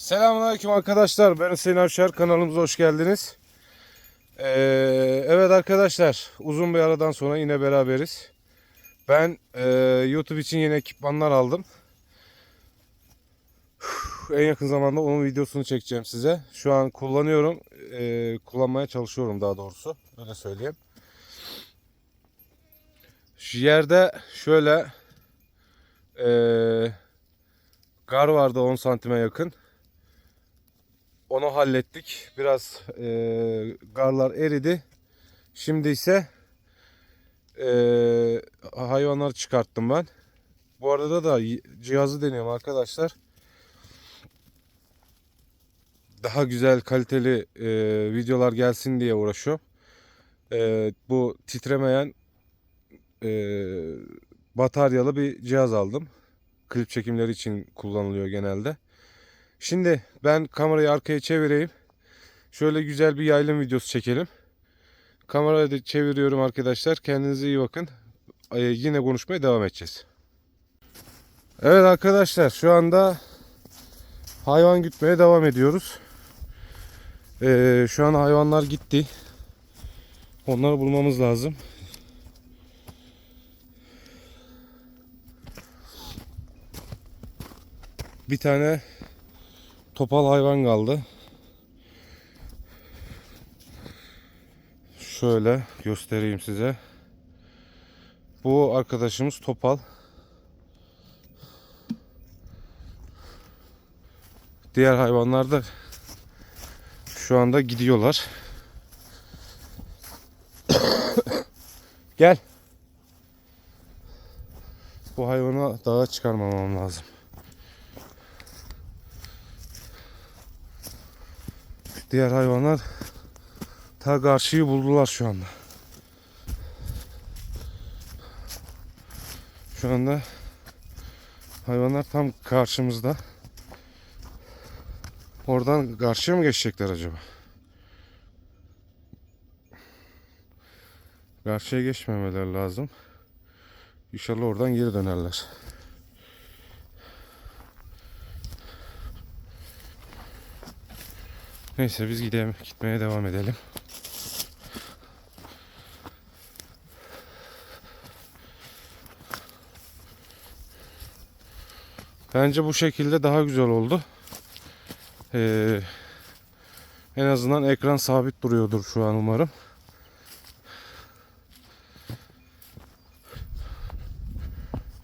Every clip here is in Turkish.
Selamünaleyküm arkadaşlar. Ben Hüseyin Avşar. Kanalımıza hoş geldiniz. Ee, evet arkadaşlar. Uzun bir aradan sonra yine beraberiz. Ben e, YouTube için yeni ekipmanlar aldım. En yakın zamanda onun videosunu çekeceğim size. Şu an kullanıyorum. e, kullanmaya çalışıyorum daha doğrusu. Öyle söyleyeyim. Şu yerde şöyle e, gar vardı 10 santime yakın. Onu hallettik. Biraz e, garlar eridi. Şimdi ise e, hayvanları çıkarttım ben. Bu arada da cihazı deniyorum arkadaşlar. Daha güzel kaliteli e, videolar gelsin diye uğraşıyorum. E, bu titremeyen e, bataryalı bir cihaz aldım. Klip çekimleri için kullanılıyor genelde. Şimdi ben kamerayı arkaya çevireyim. Şöyle güzel bir yaylım videosu çekelim. Kamerayı da çeviriyorum arkadaşlar. Kendinize iyi bakın. Ee, yine konuşmaya devam edeceğiz. Evet arkadaşlar şu anda hayvan gütmeye devam ediyoruz. Ee, şu an hayvanlar gitti. Onları bulmamız lazım. Bir tane topal hayvan kaldı. Şöyle göstereyim size. Bu arkadaşımız topal. Diğer hayvanlar da şu anda gidiyorlar. Gel. Bu hayvanı dağa çıkarmamam lazım. Diğer hayvanlar ta karşıyı buldular şu anda. Şu anda hayvanlar tam karşımızda. Oradan karşıya mı geçecekler acaba? Karşıya geçmemeleri lazım. İnşallah oradan geri dönerler. Neyse biz gidelim, gitmeye devam edelim. Bence bu şekilde daha güzel oldu. Ee, en azından ekran sabit duruyordur şu an umarım.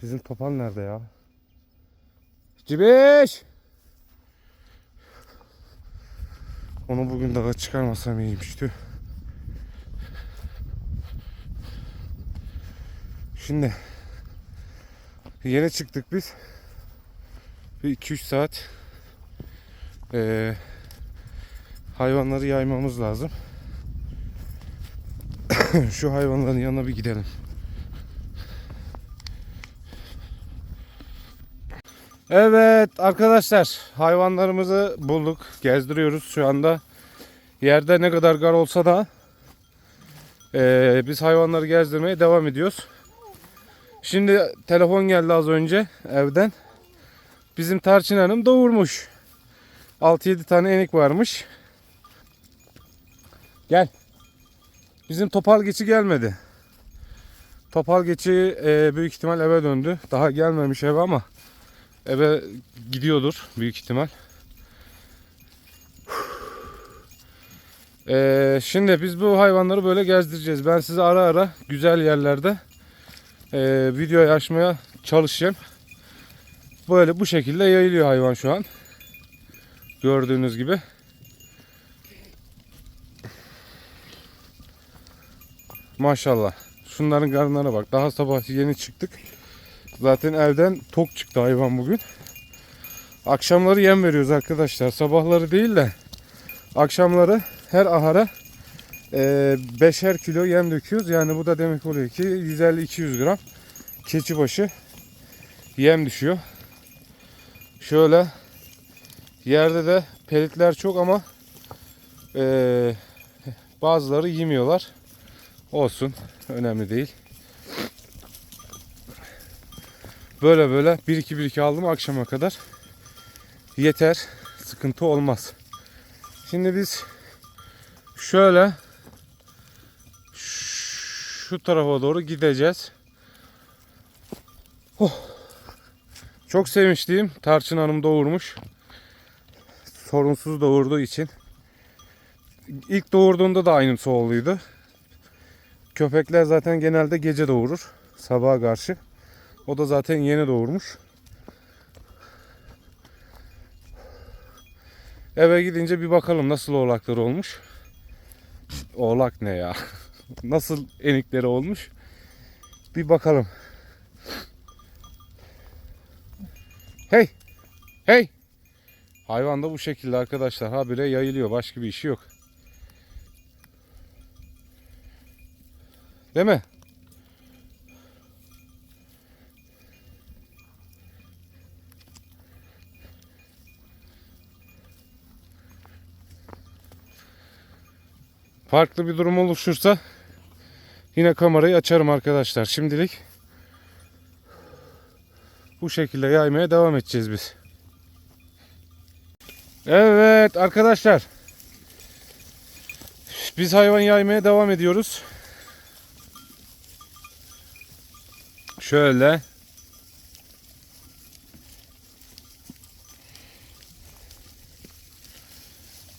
Bizim topan nerede ya? Cibiş! Onu bugün dağa çıkarmasam iyiymiş tüh. Şimdi yeni çıktık biz. Bir 2-3 saat eee, hayvanları yaymamız lazım. Şu hayvanların yanına bir gidelim. Evet arkadaşlar hayvanlarımızı bulduk. Gezdiriyoruz şu anda. Yerde ne kadar gar olsa da eee, biz hayvanları gezdirmeye devam ediyoruz. Şimdi telefon geldi az önce evden. Bizim Tarçın Hanım doğurmuş. 6-7 tane enik varmış. Gel. Bizim topal geçi gelmedi. Topal geçi eee, büyük ihtimal eve döndü. Daha gelmemiş eve ama eve gidiyordur büyük ihtimal. Ee, şimdi biz bu hayvanları böyle gezdireceğiz. Ben size ara ara güzel yerlerde e, videoyu açmaya çalışacağım. Böyle bu şekilde yayılıyor hayvan şu an. Gördüğünüz gibi. Maşallah. Şunların karnlarına bak. Daha sabah yeni çıktık. Zaten evden tok çıktı hayvan bugün. Akşamları yem veriyoruz arkadaşlar. Sabahları değil de akşamları her ahara e, beşer kilo yem döküyoruz. Yani bu da demek oluyor ki 150-200 gram keçi başı yem düşüyor. Şöyle yerde de pelitler çok ama e, bazıları yemiyorlar. Olsun. Önemli değil. Böyle böyle 1-2-1-2 aldım akşama kadar. Yeter. sıkıntı olmaz. Şimdi biz şöyle şu tarafa doğru gideceğiz. Oh. Çok sevinçliyim. Tarçın Hanım doğurmuş. Sorunsuz doğurduğu için. İlk doğurduğunda da aynısı oğluydu. Köpekler zaten genelde gece doğurur. Sabaha karşı. O da zaten yeni doğurmuş. Eve gidince bir bakalım nasıl oğlakları olmuş. Oğlak ne ya? nasıl enikleri olmuş? Bir bakalım. Hey! Hey! Hayvan da bu şekilde arkadaşlar. Habire yayılıyor. Başka bir işi yok. Değil mi? Farklı bir durum oluşursa yine kamerayı açarım arkadaşlar. Şimdilik bu şekilde yaymaya devam edeceğiz biz. Evet arkadaşlar. Biz hayvan yaymaya devam ediyoruz. Şöyle.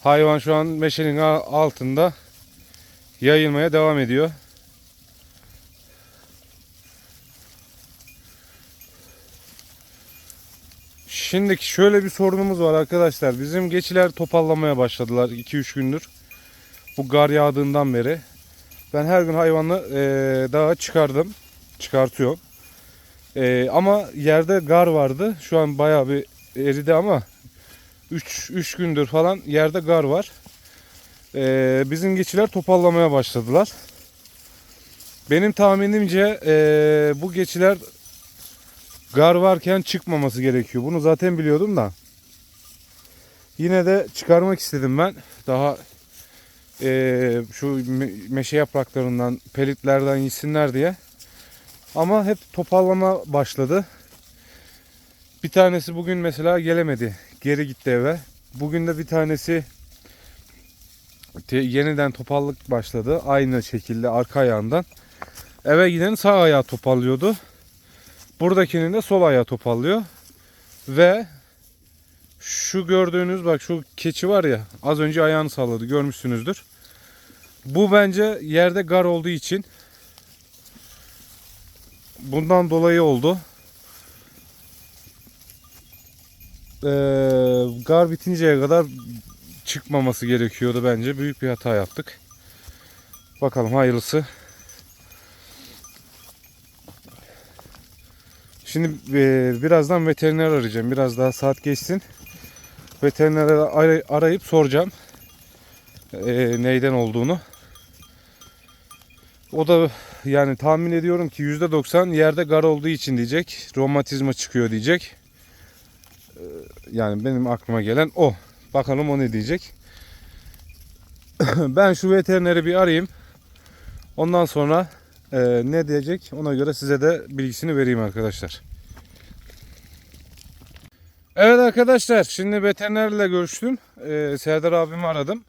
Hayvan şu an meşenin altında yayılmaya devam ediyor. Şimdi şöyle bir sorunumuz var arkadaşlar. Bizim geçiler topallamaya başladılar 2-3 gündür. Bu gar yağdığından beri. Ben her gün hayvanı e, dağa çıkardım. Çıkartıyorum. E, ama yerde gar vardı. Şu an bayağı bir eridi ama 3 3 gündür falan yerde gar var. E, bizim geçiler topallamaya başladılar. Benim tahminimce e, bu geçiler gar varken çıkmaması gerekiyor. Bunu zaten biliyordum da. Yine de çıkarmak istedim ben. Daha e, şu me- meşe yapraklarından, pelitlerden yesinler diye. Ama hep topallama başladı. Bir tanesi bugün mesela gelemedi. Geri gitti eve. Bugün de bir tanesi te- yeniden topallık başladı. Aynı şekilde arka ayağından. Eve giden sağ ayağı topallıyordu. Buradakinin de sol ayağı topallıyor. Ve şu gördüğünüz bak şu keçi var ya az önce ayağını salladı görmüşsünüzdür. Bu bence yerde gar olduğu için bundan dolayı oldu. Ee, gar bitinceye kadar çıkmaması gerekiyordu bence. Büyük bir hata yaptık. Bakalım hayırlısı. Şimdi e, birazdan veteriner arayacağım. Biraz daha saat geçsin. Veterineri aray- arayıp soracağım. e, neyden olduğunu. O da yani tahmin ediyorum ki %90 yerde gar olduğu için diyecek. Romatizma çıkıyor diyecek. E, yani benim aklıma gelen o. Bakalım o ne diyecek. ben şu veterineri bir arayayım. Ondan sonra e, ne diyecek ona göre size de bilgisini vereyim arkadaşlar. Evet arkadaşlar şimdi veterinerle görüştüm. E, Serdar abimi aradım.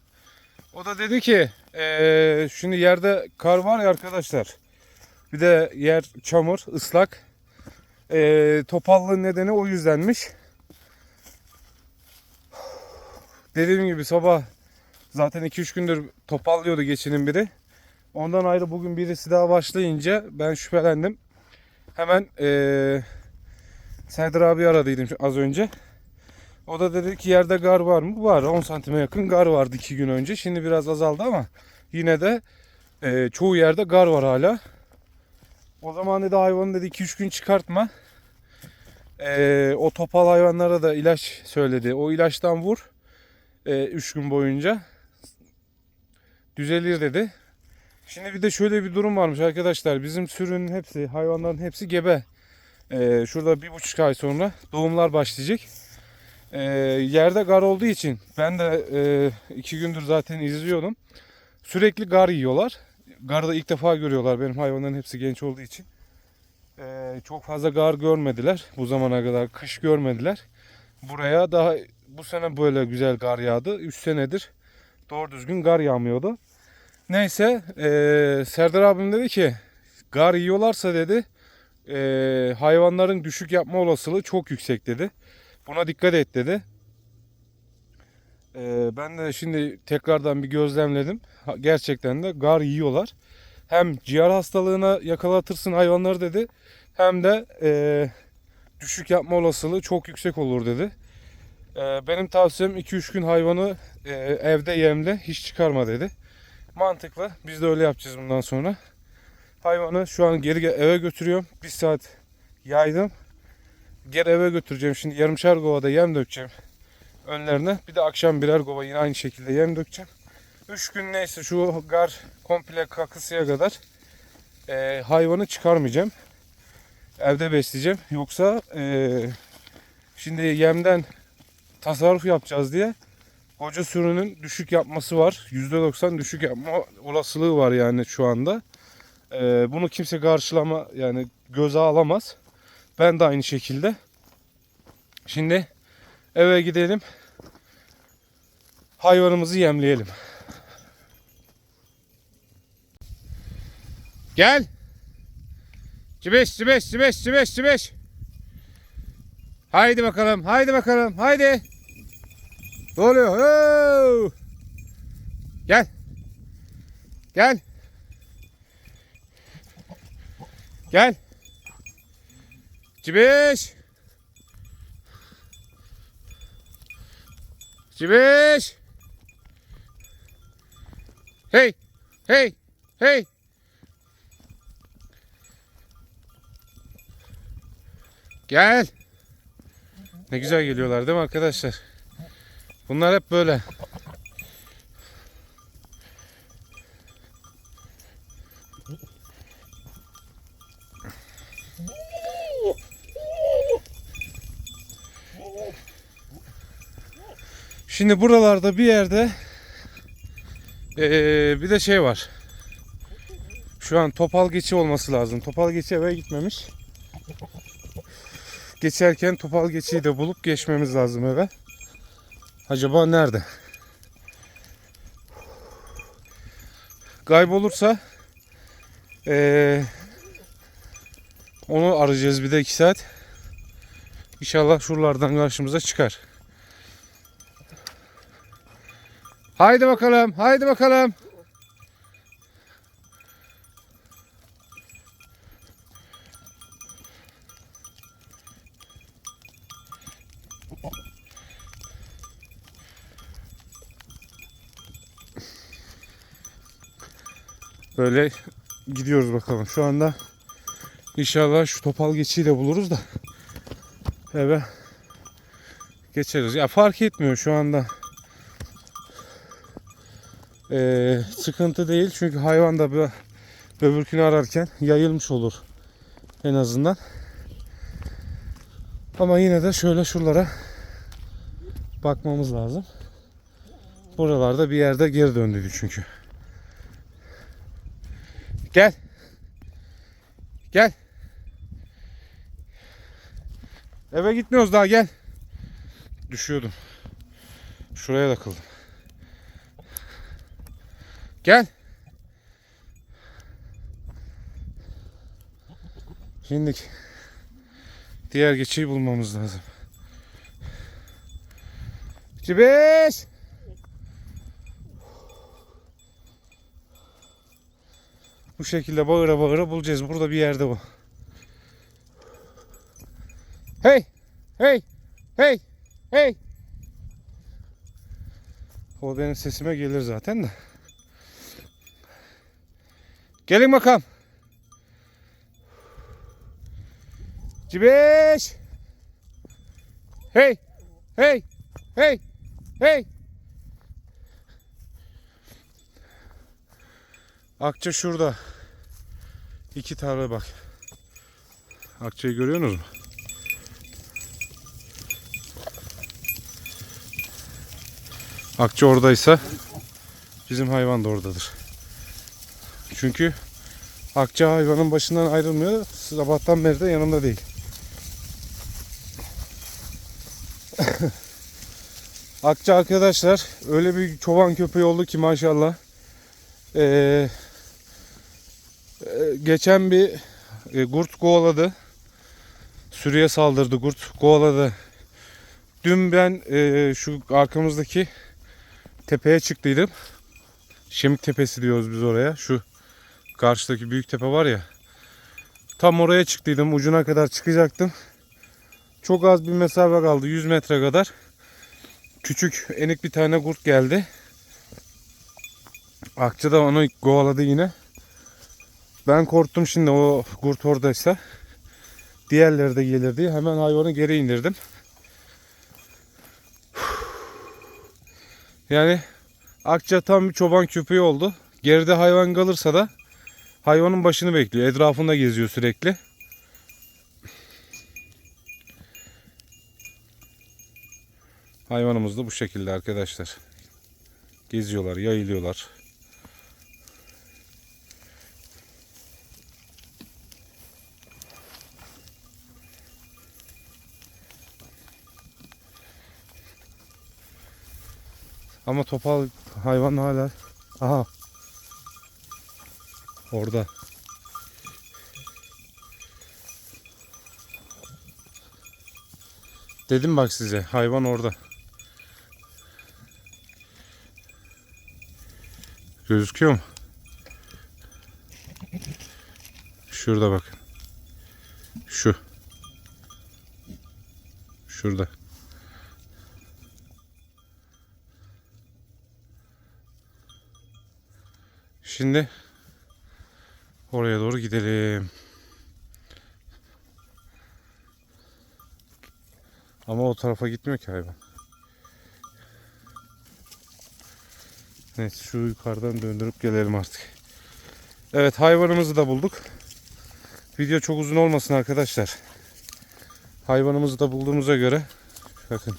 O da dedi ki e, şimdi yerde kar var ya arkadaşlar. Bir de yer çamur ıslak. E, topallığın nedeni o yüzdenmiş. Dediğim gibi sabah zaten 2-3 gündür topallıyordu geçinin biri. Ondan ayrı bugün birisi daha başlayınca ben şüphelendim. Hemen eee Serdar abi aradıydım az önce. O da dedi ki yerde gar var mı? Var. 10 santime yakın gar vardı 2 gün önce. Şimdi biraz azaldı ama yine de eee, çoğu yerde gar var hala. O zaman dedi hayvanı dedi 2-3 gün çıkartma. Eee, o topal hayvanlara da ilaç söyledi. O ilaçtan vur. 3 gün boyunca. Düzelir dedi. Şimdi bir de şöyle bir durum varmış arkadaşlar. Bizim sürünün hepsi, hayvanların hepsi gebe. Ee, şurada bir buçuk ay sonra doğumlar başlayacak. Ee, yerde gar olduğu için ben de e, iki gündür zaten izliyordum. Sürekli gar yiyorlar. Garı da ilk defa görüyorlar. Benim hayvanların hepsi genç olduğu için. Ee, çok fazla gar görmediler bu zamana kadar. Kış görmediler. Buraya daha bu sene böyle güzel gar yağdı. 3 senedir doğru düzgün gar yağmıyordu. Neyse eee, Serdar abim dedi ki gar yiyorlarsa dedi eee, hayvanların düşük yapma olasılığı çok yüksek dedi. Buna dikkat et dedi. Eee, ben de şimdi tekrardan bir gözlemledim. Gerçekten de gar yiyorlar. Hem ciğer hastalığına yakalatırsın hayvanları dedi. Hem de eee, düşük yapma olasılığı çok yüksek olur dedi. Eee, benim tavsiyem 2-3 gün hayvanı eee, evde yemle hiç çıkarma dedi. Mantıklı. Biz de öyle yapacağız bundan sonra. Hayvanı şu an geri ge- eve götürüyorum. Bir saat yaydım. Geri eve götüreceğim. Şimdi yarımşar kovada yem dökeceğim önlerine. Bir de akşam birer kova yine aynı şekilde yem dökeceğim. 3 gün neyse şu gar komple kakısıya kadar eee, hayvanı çıkarmayacağım. Evde besleyeceğim. Yoksa eee, şimdi yemden tasarruf yapacağız diye koca sürünün düşük yapması var. %90 düşük yapma olasılığı var yani şu anda. Eee, bunu kimse karşılama yani göze alamaz. Ben de aynı şekilde. Şimdi eve gidelim. Hayvanımızı yemleyelim. Gel. Cibeş, cibeş, cibeş, cibeş, cibeş. Haydi bakalım, haydi bakalım, haydi. Ne oluyor? Oo! Gel. Gel. Gel. Cibeş. Cibeş. Hey. Hey. Hey. Gel. Ne güzel geliyorlar değil mi arkadaşlar? Bunlar hep böyle. Şimdi buralarda bir yerde eee, bir de şey var. Şu an topal geçi olması lazım. Topal geçi eve gitmemiş. Geçerken topal geçiyi de bulup geçmemiz lazım eve. Acaba nerede? Kaybolursa eee, onu arayacağız bir de 2 saat. İnşallah şuralardan karşımıza çıkar. Haydi bakalım, haydi bakalım. Böyle gidiyoruz bakalım. Şu anda inşallah şu topal geçiyi de buluruz da eve geçeriz. Ya fark etmiyor şu anda. Ee, sıkıntı değil çünkü hayvan da bir öbürkünü ararken yayılmış olur en azından. Ama yine de şöyle şuralara bakmamız lazım. Buralarda bir yerde geri döndü çünkü. Gel. Gel. Eve gitmiyoruz daha gel. Düşüyordum. Şuraya takıldım. Gel. Şimdi diğer geçiyi bulmamız lazım. Cibeş. Bu şekilde bağıra bağıra bulacağız. Burada bir yerde bu. Hey! Hey! Hey! Hey! O benim sesime gelir zaten de. Gelin bakalım. Cibeş! Hey! Hey! Hey! Hey! Akça şurada. İki tarla bak. Akçayı görüyorsunuz mu? Akça oradaysa bizim hayvan da oradadır. Çünkü Akça hayvanın başından ayrılmıyor. Sabahtan beri de yanımda değil. Akça arkadaşlar öyle bir çoban köpeği oldu ki maşallah. Ee, e, geçen bir e, kurt kovaladı. Sürüye saldırdı kurt kovaladı. Dün ben e, şu arkamızdaki tepeye çıktıydım. Şemik Tepesi diyoruz biz oraya. Şu karşıdaki büyük tepe var ya. Tam oraya çıktıydım. Ucuna kadar çıkacaktım. Çok az bir mesafe kaldı. 100 metre kadar. Küçük enik bir tane kurt geldi. Akça da onu kovaladı yine. Ben korktum şimdi o kurt oradaysa. Diğerleri de gelir diye hemen hayvanı geri indirdim. Yani Akça tam bir çoban köpeği oldu. Geride hayvan kalırsa da hayvanın başını bekliyor. Etrafında geziyor sürekli. Hayvanımız da bu şekilde arkadaşlar. Geziyorlar, yayılıyorlar. Ama topal hayvan hala. Aha. Orada. Dedim bak size hayvan orada. Gözüküyor mu? Şurada bak. Şu. Şurada. Şimdi oraya doğru gidelim. Ama o tarafa gitmiyor ki hayvan. Neyse şu yukarıdan döndürüp gelelim artık. Evet hayvanımızı da bulduk. Video çok uzun olmasın arkadaşlar. Hayvanımızı da bulduğumuza göre bakın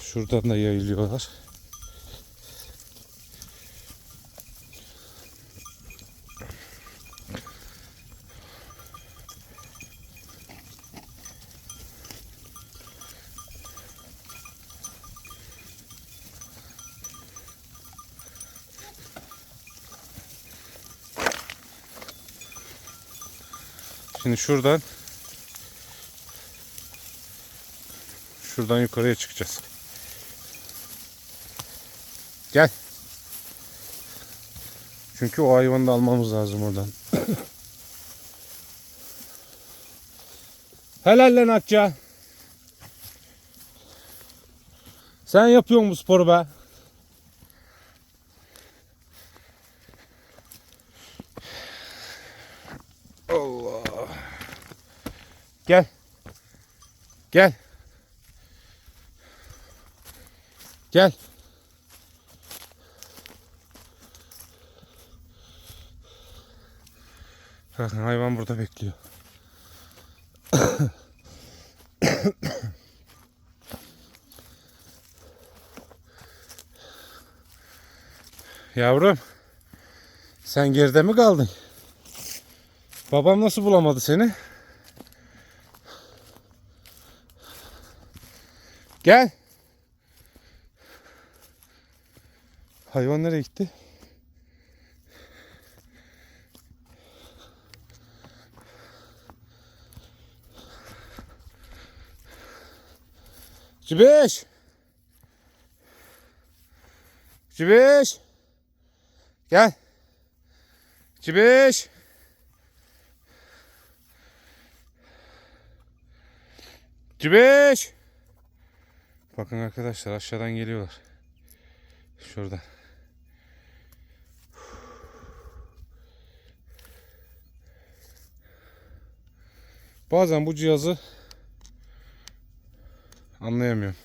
şuradan da yayılıyorlar. Şimdi şuradan şuradan yukarıya çıkacağız. Gel. Çünkü o hayvanı da almamız lazım oradan. Helal lan Akça. Sen yapıyorsun bu sporu be. Gel. Gel. Gel. Bakın hayvan burada bekliyor. Yavrum. Sen geride mi kaldın? Babam nasıl bulamadı seni? Gel. Hayvan nereye gitti? Cibeş. Cibeş. Gel. Cibeş. Cibeş. Bakın arkadaşlar aşağıdan geliyorlar. Şuradan. Bazen bu cihazı anlayamıyorum.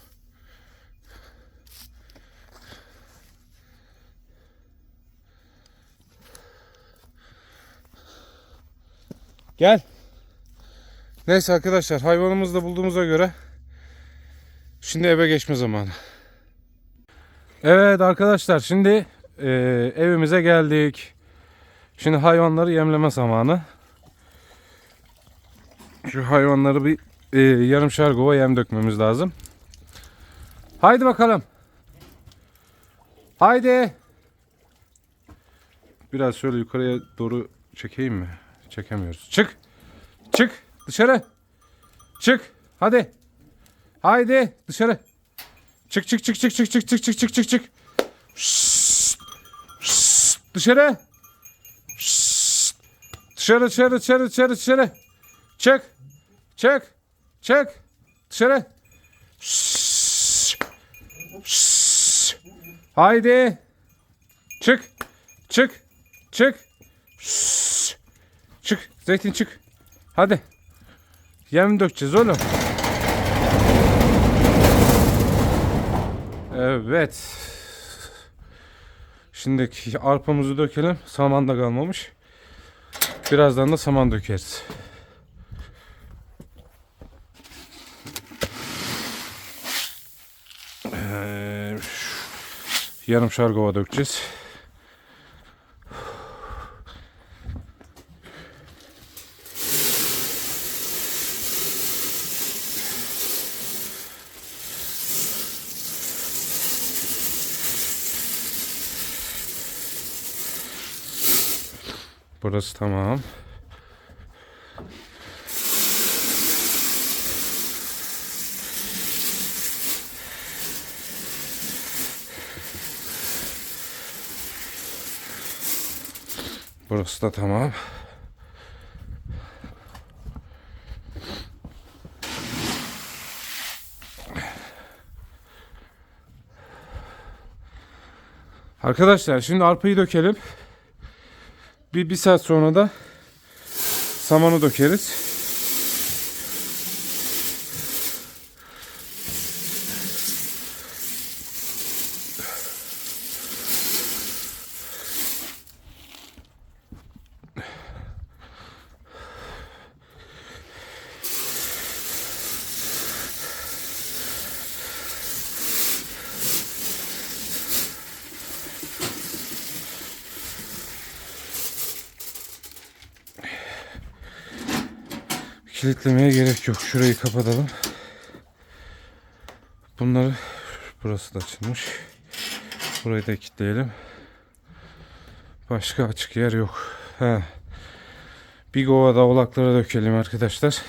Gel. Neyse arkadaşlar hayvanımızı da bulduğumuza göre şimdi eve geçme zamanı. Evet arkadaşlar şimdi e, evimize geldik. Şimdi hayvanları yemleme zamanı. Şu hayvanları bir e, yarım şargova yem dökmemiz lazım. Haydi bakalım. Haydi. Biraz şöyle yukarıya doğru çekeyim mi? Çekemiyoruz. Çık. Çık. Dışarı. Çık. Hadi. Haydi dışarı. Çık çık çık çık çık çık çık çık çık çık çık. Şşt. Şşt. Dışarı. Şşt. Dışarı dışarı dışarı dışarı dışarı. Çık. Çık. Çık. Dışarı. Şşt. Şşt. Haydi. Çık. Çık. Çık. Şşt. Çık. Zeytin çık. Hadi. Yem dökeceğiz oğlum. Evet. Şimdi arpamızı dökelim. Saman da kalmamış. Birazdan da saman dökeriz. Ee, yarım şargova dökeceğiz. Burası tamam. Burası da tamam. Arkadaşlar şimdi arpayı dökelim. Bir, bir saat sonra da samanı dökeriz. Kilitlemeye gerek yok. Şurayı kapatalım. Bunları burası da açılmış. Burayı da kilitleyelim. Başka açık yer yok. He. Bir kovada oğlaklara dökelim arkadaşlar.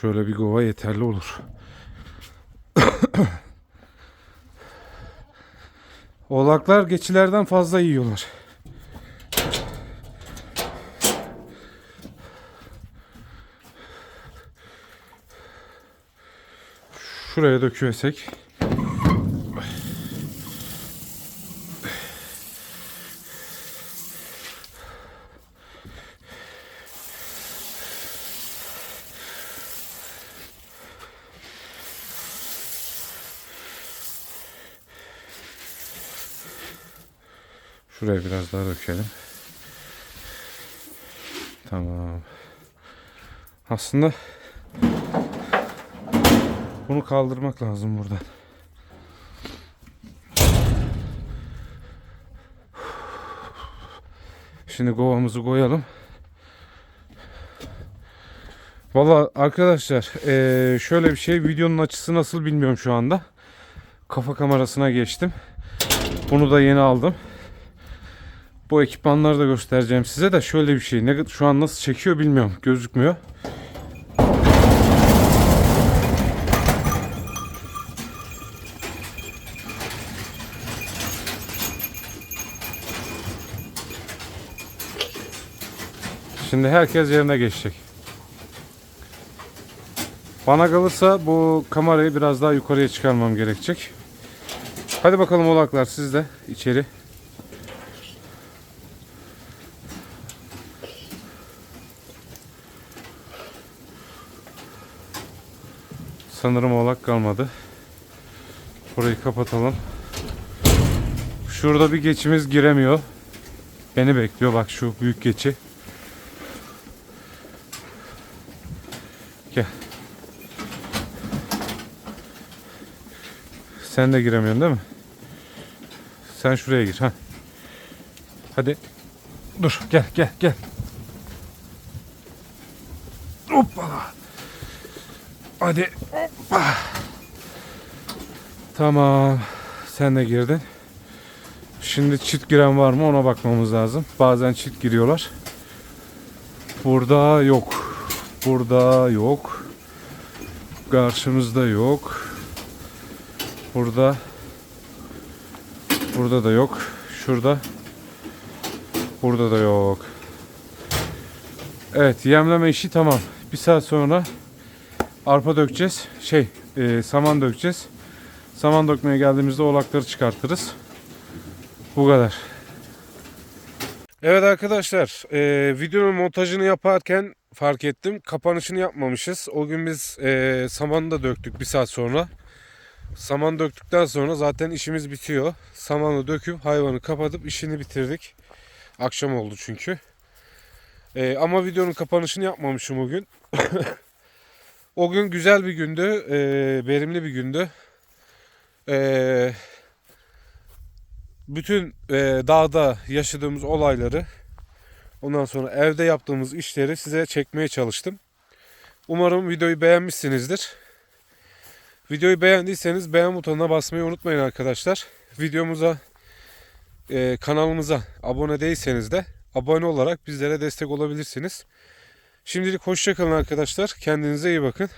Şöyle bir kova yeterli olur. Oğlaklar geçilerden fazla yiyorlar. Şuraya döküversek. Şuraya biraz daha dökelim. Tamam. Aslında bunu kaldırmak lazım buradan. Şimdi kovamızı koyalım. Valla arkadaşlar eee, şöyle bir şey videonun açısı nasıl bilmiyorum şu anda. Kafa kamerasına geçtim. Bunu da yeni aldım. Bu ekipmanları da göstereceğim size de şöyle bir şey. Ne, şu an nasıl çekiyor bilmiyorum. Gözükmüyor. Şimdi herkes yerine geçecek. Bana kalırsa bu kamerayı biraz daha yukarıya çıkarmam gerekecek. Hadi bakalım oğlaklar siz de içeri. Sanırım oğlak kalmadı. Burayı kapatalım. Şurada bir geçimiz giremiyor. Beni bekliyor bak şu büyük geçi. Sen de giremiyorsun değil mi? Sen şuraya gir ha. Hadi. Dur gel gel gel. Hoppa. Hadi. Hoppa. Tamam. Sen de girdin. Şimdi çift giren var mı ona bakmamız lazım. Bazen çift giriyorlar. Burada yok. Burada yok. Karşımızda yok. Burada. Burada da yok. Şurada. Burada da yok. Evet yemleme işi tamam. Bir saat sonra arpa dökeceğiz. Şey e, saman dökeceğiz. Saman dökmeye geldiğimizde oğlakları çıkartırız. Bu kadar. Evet arkadaşlar e, videonun montajını yaparken fark ettim. Kapanışını yapmamışız. O gün biz e, samanı da döktük bir saat sonra. Saman döktükten sonra zaten işimiz bitiyor. Samanı döküp hayvanı kapatıp işini bitirdik. Akşam oldu çünkü. E, ama videonun kapanışını yapmamışım o gün. o gün güzel bir gündü. E, verimli bir gündü. E, bütün e, dağda yaşadığımız olayları ondan sonra evde yaptığımız işleri size çekmeye çalıştım. Umarım videoyu beğenmişsinizdir. Videoyu beğendiyseniz beğen butonuna basmayı unutmayın arkadaşlar. Videomuza e, kanalımıza abone değilseniz de abone olarak bizlere destek olabilirsiniz. Şimdilik hoşçakalın arkadaşlar. Kendinize iyi bakın.